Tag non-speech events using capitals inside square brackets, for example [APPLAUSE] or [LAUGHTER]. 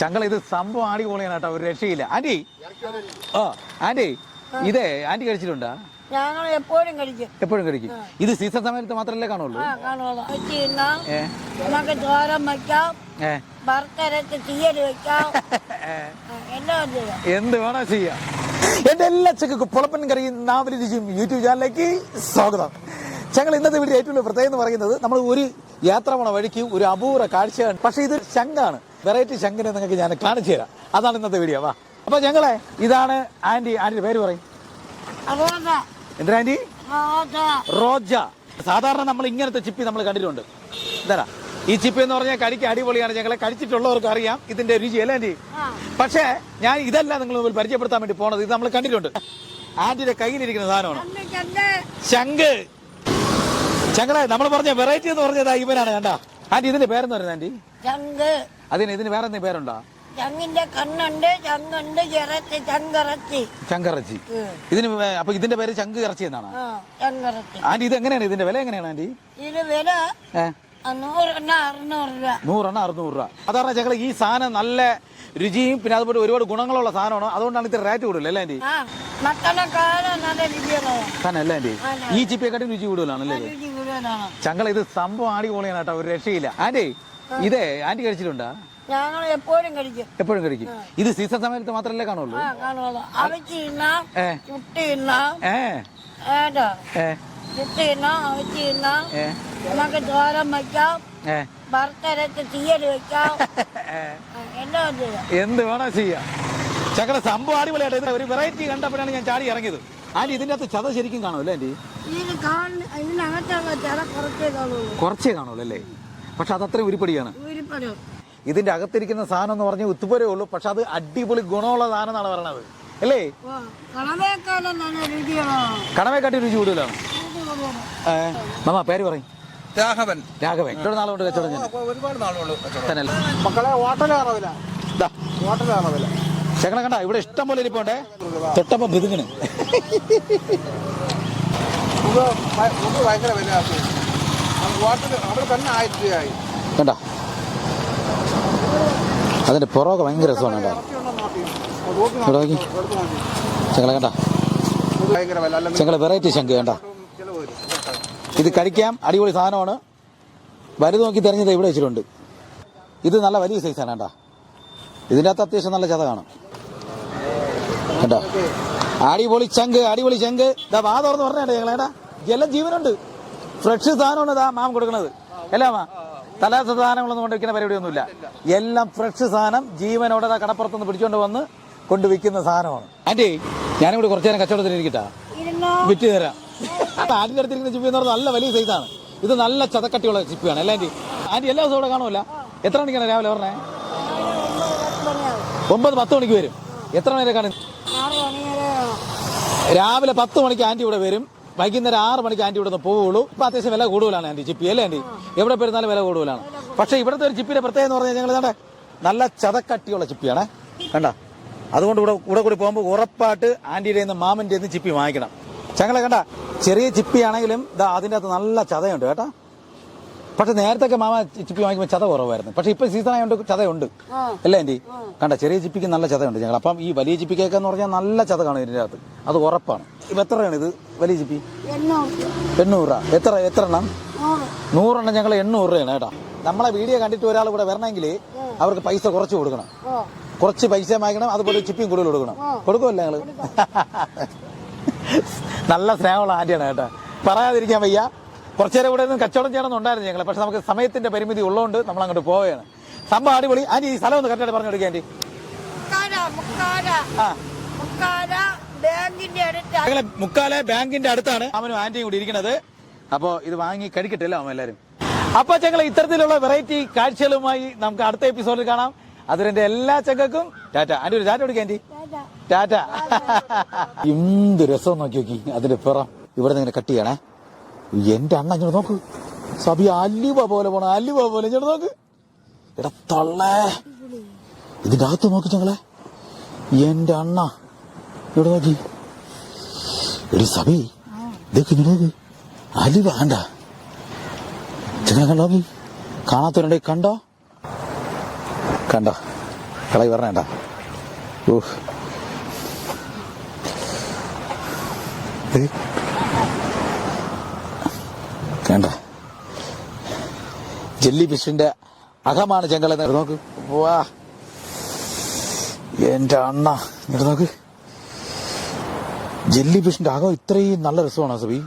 ചങ്കള ഇത് സംഭവം ആടി പൊളിയാണ് കേട്ടോ ഒരു രക്ഷയില്ല. ആന്റി ഓ ആന്റി ഇതേ ആന്റി കഴിച്ചിട്ടുണ്ടോ? ഞങ്ങൾ എപ്പോഴും കഴിക്കും. എപ്പോഴും കഴിക്കും. ഇത് സീസൺ സമയത്ത് മാത്രമല്ലേ കാണുള്ളൂ? നമുക്ക് വയ്ക്കാം വറുത്തരച്ച് തീയൽ എല്ലാം ചെയ്യാം. എന്ത് വേണോ ചെയ്യാം. എന്റെ എല്ലാ ചക്കക്കും പുളപ്പൻ കറി നാവലി രുചിയും യൂട്യൂബ് ചാനലിലേക്ക് സ്വാഗതം. ഞങ്ങൾ ഇന്നത്തെ വീഡിയോ ഏറ്റവും വലിയ പ്രത്യേകത എന്ന് പറയുന്നത് നമ്മൾ ഒരു യാത്ര പോണ വഴിക്ക് ഒരു അപൂർവ കാഴ്ചയാണ്. പക്ഷെ ഇത് ശംഖാണ് വെറൈറ്റി ശങ്കനെ നിങ്ങൾക്ക് ഞാൻ കാണിച്ചു തരാം. അതാണ് ഇന്നത്തെ വീഡിയോ വാ. അപ്പൊ ഞങ്ങളെ ഇതാണ് ആന്റി. ആന്റി പേര് പറയും. റോസ എന്തിനാ ആന്റി? റോജ. സാധാരണ നമ്മൾ ഇങ്ങനത്തെ ചിപ്പി നമ്മൾ കണ്ടിട്ടുണ്ട്. എന്താ ഈ ചിപ്പി എന്ന് പറഞ്ഞാൽ കടിക്ക് അടിപൊളിയാണ്. ഞങ്ങളെ കഴിച്ചിട്ടുള്ളവർക്ക് അറിയാം ഇതിന്റെ രുചി അല്ലേ ആന്റി? പക്ഷേ ഞാൻ ഇതല്ല നിങ്ങൾ മുമ്പിൽ പരിചയപ്പെടുത്താൻ വേണ്ടി പോണത്. ഇത് നമ്മൾ കണ്ടിട്ടുണ്ട്. ആന്റിയുടെ കയ്യിലിരിക്കുന്ന സാധനമാണ്. ശങ്ക് ചങ്ങളെ ശംഖ്. ശങ്കളെ നമ്മൾ പറഞ്ഞ വെറൈറ്റി എന്ന് പറഞ്ഞതാ ഇവനാണ് കണ്ട. ആന്റി ഇതിന്റെ പേരെന്ന് പറയുന്നത് ആന്റി? അതിന് ഇതിന് വേറെ എന്തെങ്കിലും പേരുണ്ടോ? ചങ്ങിന്റെ കണ്ണുണ്ട് ചങ്ങുണ്ട് ചിറച്ച് ചങ്കറച്ചി. ശങ്കറച്ചി ഇതിന് വേ- അപ്പൊ ഇതിന്റെ പേര് ചങ്ക് ഇറച്ചി എന്നാണ്? ആ ചങ്കിറച്ചി. ആന്റി ഇത് എങ്ങനെയാണ്? ഇതിന്റെ വില എങ്ങനെയാണ് ആന്റി? ഇതിന് വില ആ, നൂറെണ്ണ അറുന്നൂറ് രൂപ. നൂറെണ്ണം അറുന്നൂറ് രൂപ. സാധാരണ ഈ സാധനം നല്ല രുചിയും പിന്നെ അതുപോലെ ഒരുപാട് ഗുണങ്ങളുള്ള സാധനമാണ്. അതുകൊണ്ടാണ് ഇത്ര റേറ്റ് കൂടുതൽ അല്ലേ ആന്റി? ആ മക്കളെക്കാളും നല്ല രുചിയുള്ളതാണ് തന്നെ അല്ലേ. ആന്റി ഈ ചിപ്പിയെക്കാട്ടും രുചി കൂടുതലാണ് ചങ്കള ഇത്? സംഭവം ആടി പൊളിയാണ് കേട്ടോ ഒരു രക്ഷയില്ല. ആന്റി ഇതേ ആന്റി കഴിച്ചിട്ടുണ്ടോ? ഞങ്ങൾ എപ്പോഴും കഴിക്കും. എപ്പോഴും കഴിക്കും. ഇത് സീസൺ സമയത്ത് മാത്രല്ലേ കാണുള്ളൂ? ആ കാണുമല്ലോ അവച്ച് തിന്നാം ഏ. ചുട്ടി തിന്നാം. ഏ. ഏട്ടോ ഏ. ചുട്ടി തിന്നാം അവച്ച് തിന്നാം. ഏ. നമുക്ക് തോരൻ വയ്ക്കാം. ഏ. തീയൽ വെക്കാം [LAUGHS] ഏ. ആ, എല്ലാം ചെയ്യാം? എന്ത് വേണോ ചെയ്യാം? ചക്കര സംഭവം അടിപൊളിയായിട്ട് ഒരു വെറൈറ്റി കണ്ടപ്പോഴാണ് ഞാൻ ചാടി ഇറങ്ങിയത്. ആന്റി ഇതിന്റെ അകത്ത് ചത ശരിക്കും കാണുമല്ലേ ആന്റി? കുറച്ചേ കാണുള്ളൂ അല്ലേ? പക്ഷെ അത് അത്രയും ഉരുപ്പടിയാണ് ഇതിന്റെ അകത്തിരിക്കുന്ന സാധനം എന്ന് പറഞ്ഞാൽ ഉത്തുപോരേ ഉള്ളൂ. പക്ഷെ അത് അടിപൊളി ഗുണമുള്ള സാധനം എന്നാണ് പറയണത്. അല്ലേ? കടമേക്കാട്ടി രുചി കൂടുതലാണ്. മാമാ പേര് പറയും. രാഘവൻ. രാഘവൻ. എത്ര നാളുകൊണ്ട് കച്ചവടം? ഒരുപാട് അല്ലേ? മക്കളെ ചെക്കനെ കണ്ട ഇവിടെ ഇഷ്ടം പോലെ ഇരിപ്പോണ്ടേ. തൊട്ടപ്പം പിതുങ്ങണ് ഭയങ്കര വില കണ്ട? അതിന്റെ പുറമൊക്കെ ഭയങ്കര രസമാണ് കേട്ടോ. ഇവിടെ നോക്കി. കണ്ട? വെറൈറ്റി ശംഖ് കണ്ട? ഇത് കഴിക്കാം. അടിപൊളി സാധനമാണ്. വലുത് നോക്കി തെരഞ്ഞത് ഇവിടെ വെച്ചിട്ടുണ്ട്. ഇത് നല്ല വലിയ സൈസാണ് കേട്ടാ. ഇതിന്റെ അകത്ത് അത്യാവശ്യം നല്ല ചത കാണും. കേട്ടോ അടിപൊളി ചങ്ക് അടിപൊളി ചങ്ക് ഇതാ വാ തുറന്ന് പറഞ്ഞേട്ടാ ഞങ്ങളേടാ ജലം ജീവനുണ്ട് ഫ്രഷ് സാധനമാണ് ഇതാ മാം കൊടുക്കുന്നത്. അല്ലേ മാ? തലാസ സാധനങ്ങളൊന്നും കൊണ്ട് വിൽക്കുന്ന പരിപാടിയൊന്നുമില്ല. എല്ലാം ഫ്രഷ് സാധനം ജീവനോടെ കടപ്പുറത്തുനിന്ന് പിടിച്ചോണ്ട് വന്ന് കൊണ്ട് വിൽക്കുന്ന സാധനമാണ്. ആന്റി ഞാനിവിടെ കുറച്ചു നേരം കച്ചവടത്തിലിരിക്കട്ടാ വിറ്റ് തരാം. ആന്റിന്റെ അടുത്തിരിക്കുന്ന ചിപ്പി എന്ന് പറഞ്ഞാൽ നല്ല വലിയ സൈസാണ് ഇത് നല്ല ചതക്കട്ടിയുള്ള ചിപ്പിയാണ്. അല്ലേ ആന്റി ആന്റി എല്ലാ ദിവസവും ഇവിടെ കാണുമല്ല? എത്ര മണിക്കാണ് രാവിലെ പറഞ്ഞേ ഒമ്പത് പത്ത് മണിക്ക് വരും. എത്ര മണിവരെ കാണും? മണി വരെ രാവിലെ പത്ത് മണിക്ക് ആന്റി ഇവിടെ വരും. വൈകുന്നേരം ആറ് മണിക്ക് ആന്റി ഇവിടെ നിന്ന് പോവുള്ളൂ. ഇപ്പൊ അത്യാവശ്യം വില കൂടുതലാണ് ആന്റി ചിപ്പി അല്ലേ ആന്റി എവിടെ പെരുന്നാലും വില കൂടുതലാണ്? പക്ഷേ ഇവിടുത്തെ ഒരു ചിപ്പിയുടെ പ്രത്യേകത എന്ന് പറഞ്ഞാൽ ഞങ്ങൾ കണ്ടേ നല്ല ചതക്കട്ടിയുള്ള ചിപ്പിയാണേ കണ്ട? അതുകൊണ്ട് ഇവിടെ കൂടെ കൂടി പോകുമ്പോൾ ഉറപ്പായിട്ട് ആന്റിയുടെ നിന്ന് മാമന്റെ നിന്ന് ചിപ്പി വാങ്ങിക്കണം. ഞങ്ങളെ കണ്ട ചെറിയ ചിപ്പിയാണെങ്കിലും ഇതാ അതിന്റെ അകത്ത് നല്ല ചതയുണ്ട് കേട്ടോ. പക്ഷെ നേരത്തെ മാമ ചിപ്പി വാങ്ങിക്കുമ്പോൾ ചത കുറവായിരുന്നു. പക്ഷെ ഇപ്പൊ സീസൺ ആയതുകൊണ്ട് ചതയുണ്ട്. അല്ലേ ആന്റി കണ്ട ചെറിയ ചിപ്പിക്ക് നല്ല ചതയുണ്ട് ഞങ്ങൾ. അപ്പം ഈ വലിയ ചിപ്പിക്കൊക്കെ എന്ന് പറഞ്ഞാൽ നല്ല ചത കാണും ഇതിന്റെ അകത്ത്. അത് ഉറപ്പാണ്. ഇപ്പം എത്രയാണ് ഇത്? വലിയ ചിപ്പി എണ്ണൂറ്. രൂപ എത്ര എത്ര എണ്ണം നൂറ്. നൂറെണ്ണം ഞങ്ങൾ എണ്ണൂറ് രൂപയാണ് കേട്ടോ. നമ്മളെ വീഡിയോ കണ്ടിട്ട് ഒരാൾ ഇവിടെ വരണമെങ്കിൽ അവർക്ക് പൈസ കുറച്ച് കൊടുക്കണം. കുറച്ച് പൈസ വാങ്ങിക്കണം അതുപോലെ ചിപ്പിയും കൂടുതൽ കൊടുക്കണം. കൊടുക്കുമല്ലോ ഞങ്ങൾ? നല്ല സ്നേഹമുള്ള ആന്റിയാണ് കേട്ടോ. പറയാതിരിക്കാൻ വയ്യ. കുറച്ചു നേരം ഇവിടെ നിന്ന് കച്ചവടം ചെയ്യണമെന്നുണ്ടായിരുന്നു ഞങ്ങൾ പക്ഷെ നമുക്ക് സമയത്തിന്റെ പരിമിതി ഉള്ളതുകൊണ്ട് നമ്മൾ അങ്ങോട്ട് പോവുകയാണ്. സംഭവം അടിപൊളി. ആന്റി ഈ സ്ഥലം ഒന്ന് കറക്റ്റായിട്ട് പറഞ്ഞു കൊടുക്കുക മുക്കാല ആ. ബാങ്കിന്റെ അടുത്ത് മുക്കാലെ ബാങ്കിന്റെ അടുത്താണ് അവനും ആന്റിയും കൂടി ഇരിക്കുന്നത്. അപ്പോ ഇത് വാങ്ങി കഴിക്കട്ടില്ല അവൻ എല്ലാരും. അപ്പൊ ചങ്ങൾ ഇത്തരത്തിലുള്ള വെറൈറ്റി കാഴ്ചകളുമായി നമുക്ക് അടുത്ത എപ്പിസോഡിൽ കാണാം. അതിന്റെ എല്ലാ ചങ്ങക്കും ടാറ്റ. ആന്റി ഒരു ടാറ്റ കൊടുക്കുക ആന്റി. ടാറ്റ. എന്ത് രസം നോക്കി നോക്കി. അതിന്റെ പിറം ഇവിടെ നിന്ന് ഇങ്ങനെ കട്ട് ചെയ്യണേ. എന്റെ അണ്ണ ഇങ്ങോട്ട് നോക്ക്. സബി അല്ലുവ പോലെ പോണ അല്ലുവ പോലെ ഇങ്ങോട്ട് നോക്ക്. എടാ തള്ളേ. ഇതിന്റെ അകത്ത് നോക്കി ഞങ്ങളെ എന്റെ അണ്ണ. ഇവിടെ നോക്കി ഒരു സഭ അലുവ വേണ്ട. ചെങ്ങനെ കാണാത്തവരുണ്ടെ കണ്ടോ? കണ്ടോ? കളയി പറഞ്ഞേണ്ട ഓ കണ്ട? ജെല്ലി ഫിഷിന്റെ അകമാണ് ചെങ്കള നോക്ക്. വാ. എന്റെ അണ്ണ. നോക്ക്. ജെല്ലി ഫിഷിന്റെ അകം ഇത്രയും നല്ല രസമാണ് സബി?